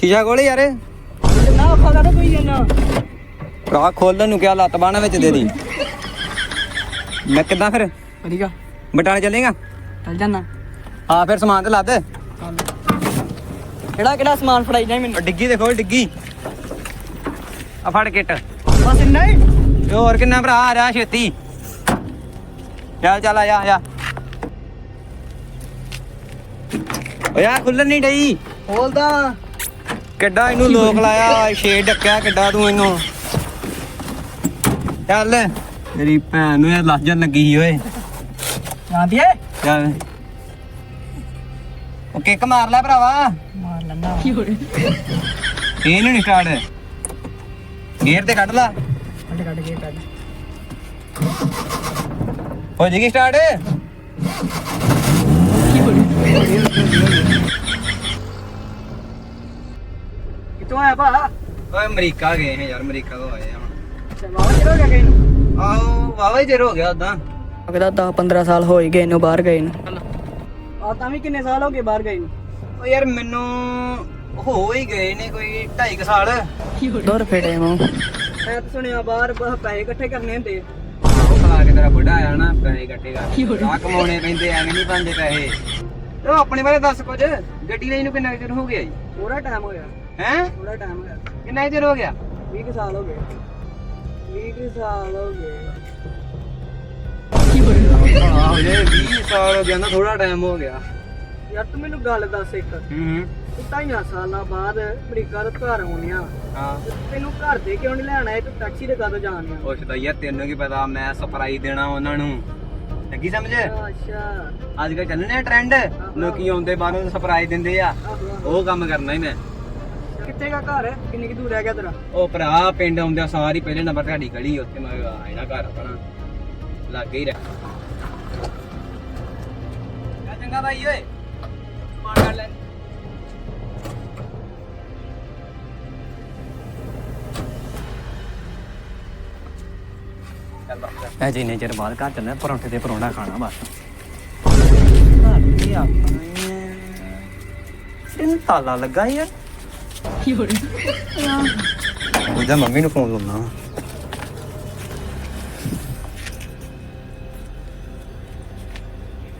ਸ਼ੀਸ਼ਾ ਖੋਲ ਯਾਰ। ਨਾ ਫਗਾ ਤਾਂ ਕੋਈ ਨਾ ਭਰਾ ਖੋਲਣ ਨੂੰ ਕਿਹਾ ਲੱਤ ਬਾਣਾ ਵਿੱਚ ਦੇ ਦੀ। ਮੈਂ ਕਿੱਦਾਂ ਫਿਰ? ਵਧੀਆ। ਬਟਾਣੇ ਚੱਲੇਗਾ? ਚੱਲ ਜਾਣਾ ਹਾਂ ਫਿਰ ਸਮਾਨ ਤੇ ਲੱਦ। ਕਿਹੜਾ ਕਿਹੜਾ ਸਮਾਨ ਫੜਾਈ ਜਾਈ ਮੈਨੂੰ? ਡਿੱਗੀ ਦੇਖੋ ਡਿੱਗੀ। ਆ ਫੜ ਕਿੱਟ। ਬਸ ਇੰਨਾ ਹੀ? ਤੇ ਹੋਰ ਕਿੰਨਾ ਭਰਾ ਆ ਰਿਹਾ ਛੇਤੀ। ਚੱਲ ਚੱਲ ਆ ਜਾ ਆ ਜਾ। ਓ ਯਾਰ ਖੁੱਲਣ ਨਹੀਂ ਡਈ। ਬੋਲਦਾ ਕਿੱਡਾ ਇਹਨੂੰ ਲੋਕ ਲਾਇਆ? ਛੇ ਡੱਕਿਆ ਕਿੱਡਾ ਤੂੰ ਇਹਨੂੰ? ਚੱਲ। ਤੇਰੀ ਭੈਣ ਨੂੰ ਇਹ ਲੱਜਣ ਲੱਗੀ ਸੀ ਓਏ। ਜਾਂਦੀ ਏ ਚੱਲ। ਉਹ ਕਿੱਕ ਮਾਰ ਲੈ ਭਰਾਵਾ। ਮਾਰ ਲੈਣਾ ਕੀ ਹੋ ਇਹਨੂੰ ਨਹੀਂ ਸਟਾਰਟ। ਗੇਅਰ ਤੇ ਕੱਢ ਲਾ। ਕੱਢ ਕੱਢ ਕੇ ਕੱਢ। ਹੋ ਜੇਗੀ ਸਟਾਰਟ। ਭਾ ਓਏ ਅਮਰੀਕਾ ਗਏ ਹੈ ਯਾਰ ਅਮਰੀਕਾ ਤੋਂ ਆਏ ਆ ਹੁਣ। ਚਲੋ ਚਲੋ ਗਿਆ ਗਏ ਨੂੰ? ਆਹੋ ਵਾਵਾ ਹੀ ਚਿਰ ਹੋ ਗਿਆ ਉਦਾਂ ਅਗਦਾ 10 15 ਸਾਲ ਹੋ ਹੀ ਗਏ ਨੂੰ ਬਾਹਰ ਗਏ ਨੂੰ। ਆ ਤਾਂ ਵੀ ਕਿੰਨੇ ਸਾਲ ਹੋ ਗਏ ਬਾਹਰ ਗਏ ਨੂੰ? ਓ ਯਾਰ ਮੈਨੂੰ ਹੋ ਹੀ ਗਏ ਨੇ ਕੋਈ 2.5 ਸਾਲ। ਦੌਰ ਫੇੜੇ ਮੂੰ ਮੈਂ ਤਾਂ ਸੁਣਿਆ ਬਾਹਰ ਬ- ਪੈਸੇ ਇਕੱਠੇ ਕਰਨੇ ਹੁੰਦੇ ਆਹੋ ਖਲਾ ਕੇ ਤੇਰਾ ਬੁੱਢਾ ਆਇਆ ਨਾ ਪੈਸੇ ਇਕੱਠੇ ਕਰ। ਆ ਕਮਾਉਣੇ ਪੈਂਦੇ ਐਵੇਂ ਨਹੀਂ ਪਾਉਂਦੇ ਪੈਸੇ। ਉਹ ਆਪਣੇ ਬਾਰੇ ਦੱਸ ਕੁਝ। ਗੱਡੀ ਲਈ ਨੂੰ ਕਿੰਨਾ ਕੁ ਚਿਰ ਹੋ ਗਿਆ ਜੀ? ਥੋੜਾ ਟਾਈਮ ਹੋਇਆ ਹੈ? ਥੋੜਾ ਟਾਈਮ ਹੋਇਆ ਕਿੰਨਾ ਕੁ ਚਿਰ ਹੋ ਗਿਆ? 20 ਕੁ ਸਾਲ ਹੋ ਗਏ। 20 ਕੁ ਸਾਲ ਹੋ ਗਏ। ਆਹੋ ਜੇ 20 ਸਾਲ ਹੋ ਗਿਆ ਨਾ ਥੋੜਾ ਟਾਈਮ ਹੋ ਗਿਆ। ਯਾਰ ਤੂੰ ਮੈਨੂੰ ਗੱਲ ਦੱਸ ਇੱਕ। ਹੂੰ ਹੂੰ। ਤੂੰ ਢਾਈਆਂ ਸਾਲਾਂ ਬਾਅਦ ਅਮਰੀਕਾ ਤੋਂ ਘਰ ਆਉਣਿਆ ਹਾਂ। ਤੈਨੂੰ ਘਰ ਦੇ ਕਿਉਂ ਨਹੀਂ ਲੈਣ ਆਏ? ਤੂੰ ਟੈਕਸੀ ਤੇ ਕਦੋਂ ਜਾਣਿਆ ਪੁੱਛਦਾ ਯਾਰ ਤੈਨੂੰ ਕੀ ਪਤਾ ਮੈਂ ਸਰਪ੍ਰਾਈਜ਼ ਦੇਣਾ ਉਹਨਾਂ ਨੂੰ। ਲੱਗੀ ਸਮਝ? ਅੱਛਾ। ਅੱਜ ਕੱਲ ਚੱਲਣੇ ਆ ਟ੍ਰੈਂਡ ਲੋਕੀ ਆਉਂਦੇ ਬਾਹਰੋਂ ਸਰਪ੍ਰਾਈਜ਼ ਦਿੰਦੇ ਆ। ਉਹ ਕੰਮ ਕਰਨਾ ਹੀ ਮੈਂ। ਕਿੱਥੇ ਦਾ ਘਰ? ਹੈ ਕਿੰਨੀ ਕੁ ਦੂਰ ਰਹਿ ਗਿਆ ਤੇਰਾ? ਉਹ ਭਰਾ ਪਿੰਡ ਆਉਂਦਿਆਂ ਸਾਰੀ ਪਹਿਲੇ ਨੰਬਰ ਤੁਹਾਡੀ ਗਲੀ ਉੱਥੇ ਮੈਂ ਆਇਨਾ ਘਰ ਆਪਣਾ ਲੱਗੇ ਹੀ ਰਹਿ। ਕਿਆ ਚੰਗਾ ਭਾਈ ਓਏ। ਸਮਾਨ ਕਰ ਲੈ। ਐ ਜੀ ਨੇ ਚਿਰ ਬਾਅਦ ਘਰ ਚੱਲਣਾ ਪਰੌਂਠੇ ਤੇ ਪਰੌਂਠਾ ਖਾਣਾ ਬਸ। ਘਰ ਕੀ ਆਪਣਾ ਇਹਨੂੰ ਤਾਲਾ ਲੱਗਾ ਯਾਰ। ਹੋ ਉਹਦਾ ਮੰਮੀ ਨੂੰ ਫੋਨ ਲਾਉਣਾ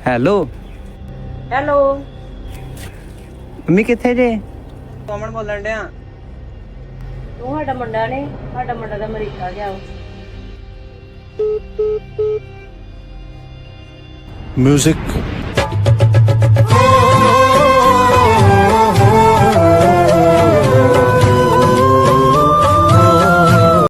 ਹੈਲੋ ਹੈਲੋ ਮੰਮੀ ਕਿੱਥੇ ਜੇ ਕੌਣ ਬੋਲਣ ਡਿਆ ਤੂੰ ਸਾਡਾ ਮੁੰਡਾ ਨੇ ਸਾਡਾ ਮੁੰਡਾ ਤਾਂ ਅਮਰੀਕਾ ਗਿਆ ਵਾ। music.